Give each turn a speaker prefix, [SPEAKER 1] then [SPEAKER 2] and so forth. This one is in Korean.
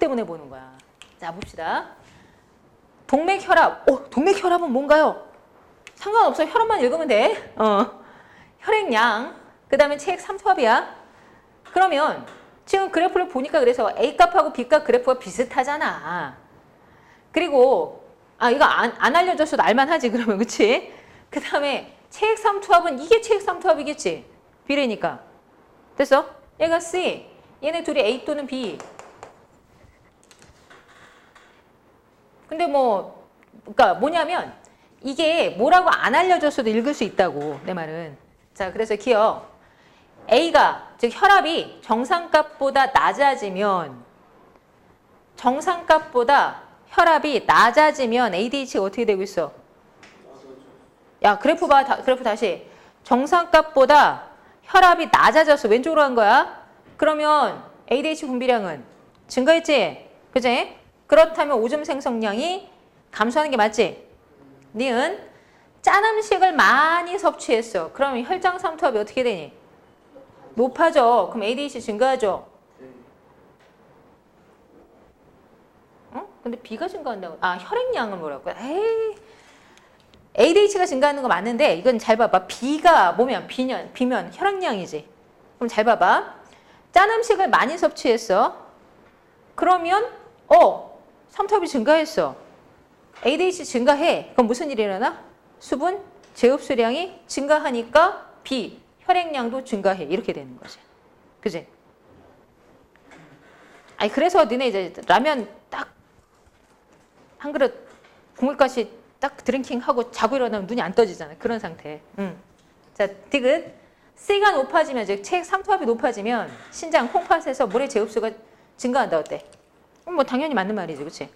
[SPEAKER 1] 때문에 보는 거야. 자, 봅시다. 동맥 혈압. 어, 동맥 혈압은 뭔가요? 상관없어. 혈압만 읽으면 돼. 어. 혈액량. 그 다음에 체액 삼투압이야. 그러면 지금 그래프를 보니까 그래서 A 값하고 B 값 그래프가 비슷하잖아. 그리고 아 이거 안, 안 알려줘서도 알만하지 그러면 그치? 그 다음에 체액 삼투압은 이게 체액 삼투압이겠지? B래니까 됐어? 얘가 C 얘네 둘이 A 또는 B 근데 뭐 그러니까 뭐냐면 이게 뭐라고 안 알려줬어도 읽을 수 있다고 내 말은. 자 그래서 기억. A가 즉 혈압이 정상값보다 낮아지면 정상값보다 혈압이 낮아지면 ADH가 어떻게 되고 있어? 야 그래프 봐 다, 그래프 다시. 정상값보다 혈압이 낮아졌어 왼쪽으로 간 거야? 그러면 ADH 분비량은 증가했지? 그지 그렇다면 오줌 생성량이 감소하는 게 맞지 니은 짠 음식을 많이 섭취했어 그러면 혈장 삼투압이 어떻게 되니 높아져 그럼 ADH 증가하죠 어? 근데 B가 증가한다고 아 혈액량은 뭐라고 에이 ADH가 증가하는 거 맞는데 이건 잘 봐봐. B가 뭐면 B면 B면 혈액량이지. 그럼 잘 봐봐. 짠 음식을 많이 섭취했어. 그러면 어 삼투압이 증가했어. ADH 증가해. 그럼 무슨 일이 일어나? 수분 제흡수량이 증가하니까 B 혈액량도 증가해. 이렇게 되는 거지. 그지? 아니 그래서 너네 이제 라면 딱 한 그릇 국물까지 딱 드링킹 하고 자고 일어나면 눈이 안 떠지잖아. 그런 상태. 음. 자, 디귿. C가 높아지면 즉 체액 삼투압이 높아지면 신장 콩팥에서 물의 제흡수가 증가한다 어때? 음, 뭐 당연히 맞는 말이지, 그렇지?